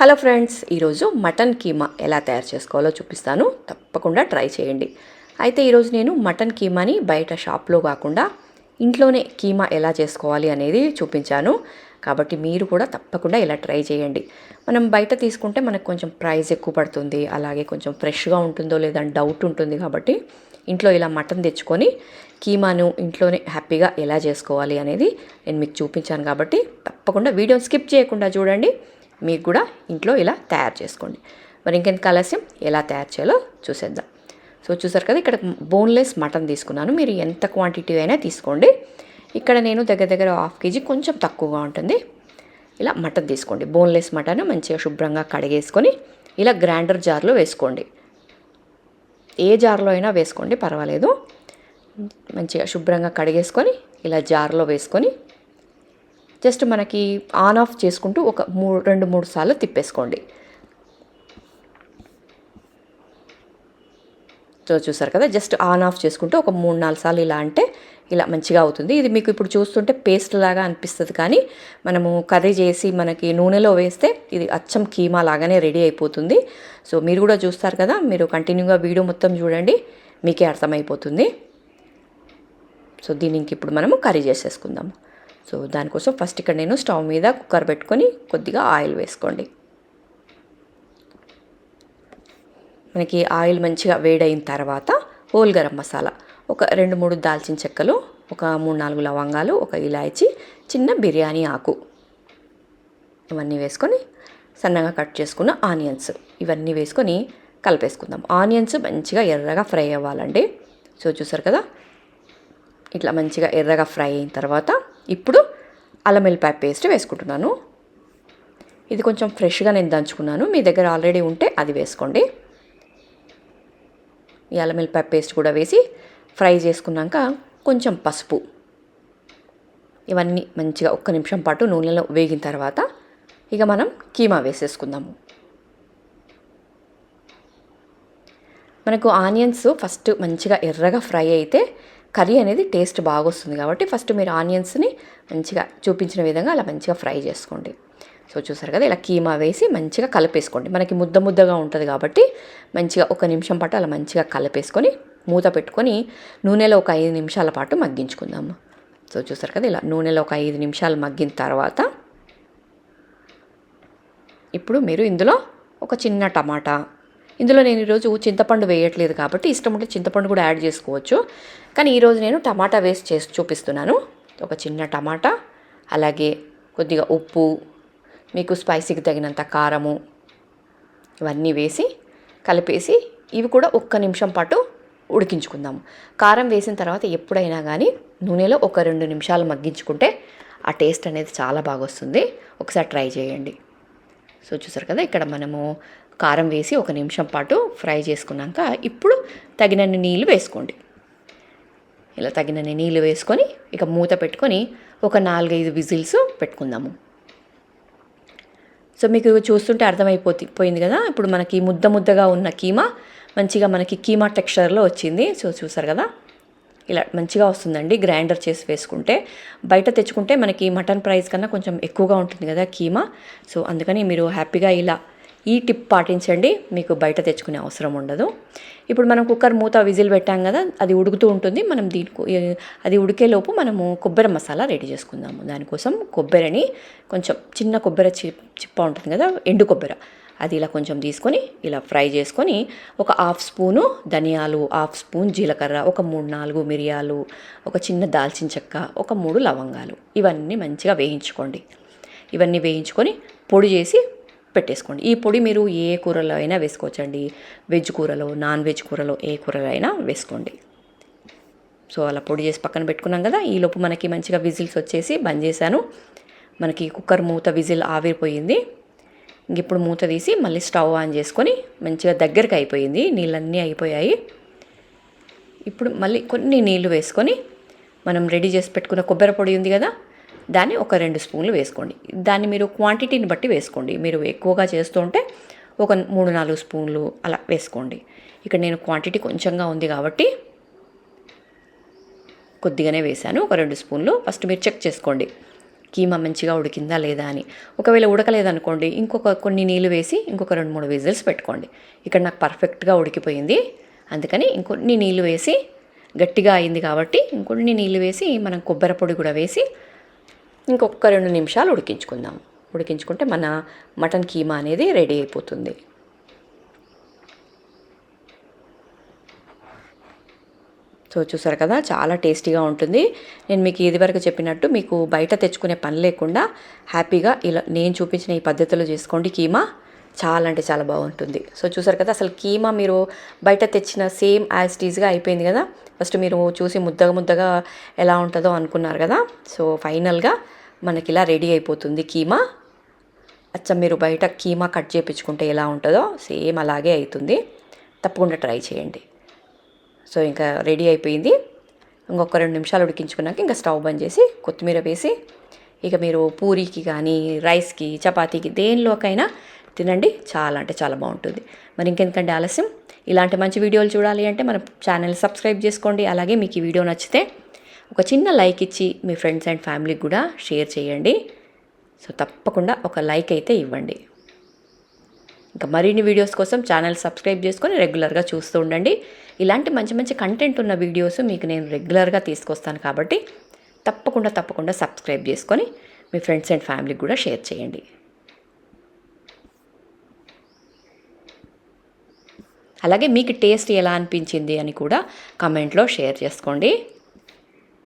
Hello friends ఈరోజు mutton keema ఎలా తయారు చేసుకోవాలో చూపిస్తాను. తప్పకుండా ట్రై చేయండి. అయితే ఈరోజు నేను మటన్ కీమాని బయట షాప్లో కాకుండా ఇంట్లోనే కీమా ఎలా చేసుకోవాలి అనేది చూపించాను. కాబట్టి మీరు కూడా తప్పకుండా ఇలా ట్రై చేయండి. మనం బయట తీసుకుంటే మనకు కొంచెం ప్రైస్ ఎక్కువ పడుతుంది అలాగే కొంచెం ఫ్రెష్గా ఉంటుందో లేదని డౌట్ ఉంటుంది కాబట్టి ఇంట్లో ఇలా మటన్ తెచ్చుకొని కీమాను ఇంట్లోనే హ్యాపీగా ఎలా చేసుకోవాలి అనేది నేను మీకు చూపించాను కాబట్టి తప్పకుండా వీడియో స్కిప్ చేయకుండా చూడండి. మీకు కూడా ఇంట్లో ఇలా తయారు చేసుకోండి. మరి ఇంకెంత ఆలస్యం ఎలా తయారు చేయాలో చూసేద్దాం. సో చూసారు కదా ఇక్కడ బోన్లెస్ మటన్ తీసుకున్నాను. మీరు ఎంత క్వాంటిటీ అయినా తీసుకోండి. ఇక్కడ నేను దగ్గర దగ్గర హాఫ్ కేజీ కొంచెం తక్కువగా ఉంటుంది. ఇలా మటన్ తీసుకోండి. బోన్లెస్ మటన్ మంచిగా శుభ్రంగా కడిగేసుకొని ఇలా గ్రైండర్ జార్లో వేసుకోండి. ఏ జార్లో అయినా వేసుకోండి పర్వాలేదు. మంచిగా శుభ్రంగా కడిగేసుకొని ఇలా జార్లో వేసుకొని జస్ట్ మనకి ఆన్ ఆఫ్ చేసుకుంటూ ఒక మూడు రెండు మూడు సార్లు తిప్పేసుకోండి. సో చూసారు కదా జస్ట్ ఆన్ ఆఫ్ చేసుకుంటూ ఒక మూడు నాలుగు సార్లు ఇలా అంటే ఇలా మంచిగా అవుతుంది. ఇది మీకు ఇప్పుడు చూస్తుంటే పేస్ట్ లాగా అనిపిస్తుంది కానీ మనము కర్రీ చేసి మనకి నూనెలో వేస్తే ఇది అచ్చం కీమా లాగానే రెడీ అయిపోతుంది. సో మీరు కూడా చూస్తారు కదా మీరు కంటిన్యూగా వీడియో మొత్తం చూడండి మీకే అర్థమైపోతుంది. సో దీనికి ఇప్పుడు మనము కర్రీ చేసేసుకుందాము. సో దానికోసం ఫస్ట్ ఇక్కడ నేను స్టవ్ మీద కుక్కర్ పెట్టుకొని కొద్దిగా ఆయిల్ వేసుకోండి. మనకి ఆయిల్ మంచిగా వేడైన తర్వాత హోల్ గరం మసాలా ఒక రెండు మూడు దాల్చిన చెక్కలు ఒక మూడు నాలుగు లవంగాలు ఒక ఇలాయచి చిన్న బిర్యానీ ఆకు ఇవన్నీ వేసుకొని సన్నగా కట్ చేసుకున్న ఆనియన్స్ ఇవన్నీ వేసుకొని కలిపేసుకుందాం. ఆనియన్స్ మంచిగా ఎర్రగా ఫ్రై అవ్వాలండి. సో చూసారు కదా? ఇట్లా మంచిగా ఎర్రగా ఫ్రై అయిన తర్వాత ఇప్పుడు అల్లం వెల్లిపాయ పేస్ట్ వేసుకుంటున్నాను. ఇది కొంచెం ఫ్రెష్గా నేను దంచుకున్నాను. మీ దగ్గర ఆల్రెడీ ఉంటే అది వేసుకోండి. ఈ అల్లం వెల్లిపాయ పేస్ట్ కూడా వేసి ఫ్రై చేసుకున్నాక కొంచెం పసుపు. ఇవన్నీ మంచిగా ఒక్క నిమిషం పాటు నూనెలో వేగిన తర్వాత ఇక మనం కీమా వేసేసుకుందాము మనకు ఆనియన్స్ ఫస్ట్ మంచిగా ఎర్రగా ఫ్రై అయితే కర్రీ అనేది టేస్ట్ బాగా వస్తుంది కాబట్టి ఫస్ట్ మీరు ఆనియన్స్ని మంచిగా చూపించిన విధంగా అలా మంచిగా ఫ్రై చేసుకోండి. సో చూసారు కదా ఇలా కీమా వేసి మంచిగా కలిపేసుకోండి. మనకి ముద్ద ముద్దగా ఉంటుంది కాబట్టి మంచిగా ఒక నిమిషం పాటు అలా మంచిగా కలిపేసుకొని మూత పెట్టుకొని నూనెలో ఒక ఐదు నిమిషాల పాటు మగ్గించుకుందాము. సో చూసారు కదా ఇలా నూనెలో ఒక ఐదు నిమిషాలు మగ్గిన తర్వాత ఇప్పుడు మీరు ఇందులో ఒక చిన్న టమాటా ఇందులో నేను ఈరోజు చింతపండు వేయట్లేదు కాబట్టి ఇష్టం ఉంటే చింతపండు కూడా యాడ్ చేసుకోవచ్చు. కానీ ఈరోజు నేను టమాటా వేసి చేసి చూపిస్తున్నాను. ఒక చిన్న టమాటా అలాగే కొద్దిగా ఉప్పు మీకు స్పైసీకి తగినంత కారము ఇవన్నీ వేసి కలిపేసి ఇవి కూడా ఒక్క నిమిషం పాటు ఉడికించుకుందాము. కారం వేసిన తర్వాత ఎప్పుడైనా కానీ నూనెలో ఒక రెండు నిమిషాలు మగ్గించుకుంటే ఆ టేస్ట్ అనేది చాలా బాగా వస్తుంది. ఒకసారి ట్రై చేయండి. సో చూసారు కదా ఇక్కడ మనము కారం వేసి ఒక నిమిషం పాటు ఫ్రై చేసుకున్నాక ఇప్పుడు తగినన్ని నీళ్ళు వేసుకోండి. ఇలా తగినన్ని నీళ్ళు వేసుకొని ఇక మూత పెట్టుకొని ఒక నాలుగైదు విజిల్స్ పెట్టుకుందాము. సో మీకు చూస్తుంటే అర్థమైపోతి పోయింది కదా? ఇప్పుడు మనకి ముద్ద ముద్దగా ఉన్న కీమా మంచిగా మనకి కీమా టెక్స్చర్లో వచ్చింది. సో చూసారు కదా? ఇలా మంచిగా వస్తుందండి. గ్రైండర్ చేసి వేసుకుంటే బయట తెచ్చుకుంటే మనకి మటన్ ప్రైస్ కన్నా కొంచెం ఎక్కువగా ఉంటుంది కదా కీమా. సో అందుకని మీరు హ్యాపీగా ఇలా ఈ టిప్ పాటించండి. మీకు బయట తెచ్చుకునే అవసరం ఉండదు. ఇప్పుడు మనం కుక్కర్ మూత విజిల్ పెట్టాం కదా అది ఉడుకుతూ ఉంటుంది. మనం దీనికి అది ఉడికేలోపు మనము కొబ్బరి మసాలా రెడీ చేసుకుందాము. దానికోసం కొబ్బరిని కొంచెం చిన్న కొబ్బరి చి చిప్ప ఉంటుంది కదా ఎండు కొబ్బరి. అది ఇలా కొంచెం తీసుకొని ఇలా ఫ్రై చేసుకొని ఒక హాఫ్ స్పూను ధనియాలు హాఫ్ స్పూన్ జీలకర్ర ఒక మూడు నాలుగు మిరియాలు ఒక చిన్న దాల్చిన చెక్క ఒక మూడు లవంగాలు. ఇవన్నీ మంచిగా వేయించుకోండి. ఇవన్నీ వేయించుకొని పొడి చేసి పెట్టేసుకోండి. ఈ పొడి మీరు ఏ కూరలో అయినా వేసుకోవచ్చండి. వెజ్ కూరలో నాన్ వెజ్ కూరలో ఏ కూరలో అయినా వేసుకోండి. సో అలా పొడి చేసి పక్కన పెట్టుకున్నాం కదా ఈలోపు మనకి మంచిగా విజిల్స్ వచ్చేసి బంద్ చేశాను. మనకి కుక్కర్ మూత విజిల్ ఆవిరిపోయింది. ఇంక ఇప్పుడు మూత తీసి మళ్ళీ స్టవ్ ఆన్ చేసుకొని మంచిగా దగ్గరికి అయిపోయింది. నీళ్ళన్నీ అయిపోయాయి. ఇప్పుడు మళ్ళీ కొన్ని నీళ్ళు వేసుకొని మనం రెడీ చేసి పెట్టుకున్న కొబ్బరి పొడి ఉంది కదా దాన్ని ఒక రెండు స్పూన్లు వేసుకోండి. దాన్ని మీరు క్వాంటిటీని బట్టి వేసుకోండి. మీరు ఎక్కువగా చేస్తుంటే ఒక మూడు నాలుగు స్పూన్లు అలా వేసుకోండి. ఇక్కడ నేను క్వాంటిటీ కొంచెంగా ఉంది కాబట్టి కొద్దిగానే వేశాను. ఒక రెండు స్పూన్లు. ఫస్ట్ మీరు చెక్ చేసుకోండి. కీమా మంచిగా ఉడికిందా లేదా అని. ఒకవేళ ఉడకలేదనుకోండి ఇంకొక కొన్ని నీళ్ళు వేసి ఇంకొక రెండు మూడు విజిల్స్ పెట్టుకోండి. ఇక్కడ నాకు పర్ఫెక్ట్గా ఉడికిపోయింది. అందుకని ఇంకొన్ని నీళ్ళు వేసి గట్టిగా అయింది కాబట్టి ఇంకొన్ని నీళ్ళు వేసి మనం కొబ్బరి పొడి కూడా వేసి ఇంకొక రెండు నిమిషాలు ఉడికించుకుందాం. ఉడికించుకుంటే మన మటన్ కీమా అనేది రెడీ అయిపోతుంది. సో చూసారు కదా చాలా టేస్టీగా ఉంటుంది. నేను మీకు ఇదివరకు చెప్పినట్టు మీకు బయట తెచ్చుకునే పని లేకుండా హ్యాపీగా ఇలా నేను చూపించిన ఈ పద్ధతిలో చేసుకోండి కీమా. చాలా అంటే చాలా బాగుంటుంది. సో చూసారు కదా అసలు కీమా మీరు బయట తెచ్చిన సేమ్ యాజ్ టీజ్గా అయిపోయింది కదా. ఫస్ట్ మీరు చూసి ముద్దగా ముద్దగా ఎలా ఉంటుందో అనుకున్నారు కదా. సో ఫైనల్గా మనకి ఇలా రెడీ అయిపోతుంది కీమా. అచ్చం మీరు బయట కీమా కట్ చేయించుకుంటే ఎలా ఉంటుందో సేమ్ అలాగే అవుతుంది. తప్పకుండా ట్రై చేయండి. సో ఇంకా రెడీ అయిపోయింది. ఇంకొక రెండు నిమిషాలు ఉడికించుకున్నాక ఇంకా స్టవ్ బంద్ చేసి కొత్తిమీర వేసి ఇక మీరు పూరీకి కానీ రైస్కి చపాతీకి దేనిలోకైనా తినండి. చాలా అంటే చాలా బాగుంటుంది. మరి ఇంకెందుకంటే ఆలస్యం? ఇలాంటి మంచి వీడియోలు చూడాలి అంటే మన ఛానల్ సబ్స్క్రైబ్ చేసుకోండి. అలాగే మీకు ఈ వీడియో నచ్చితే ఒక చిన్న లైక్ ఇచ్చి మీ ఫ్రెండ్స్ అండ్ ఫ్యామిలీకి కూడా షేర్ చేయండి. సో తప్పకుండా ఒక లైక్ అయితే ఇవ్వండి. ఇంకా మరిన్ని వీడియోస్ కోసం ఛానల్ సబ్స్క్రైబ్ చేసుకొని రెగ్యులర్గా చూస్తూ ఉండండి. ఇలాంటి మంచి మంచి కంటెంట్ ఉన్న వీడియోస్ మీకు నేను రెగ్యులర్గా తీసుకొస్తాను కాబట్టి తప్పకుండా తప్పకుండా సబ్స్క్రైబ్ చేసుకొని మీ ఫ్రెండ్స్ అండ్ ఫ్యామిలీకి కూడా షేర్ చేయండి. అలాగే మీకు టేస్ట్ ఎలా అనిపించింది అని కూడా కమెంట్లో షేర్ చేసుకోండి.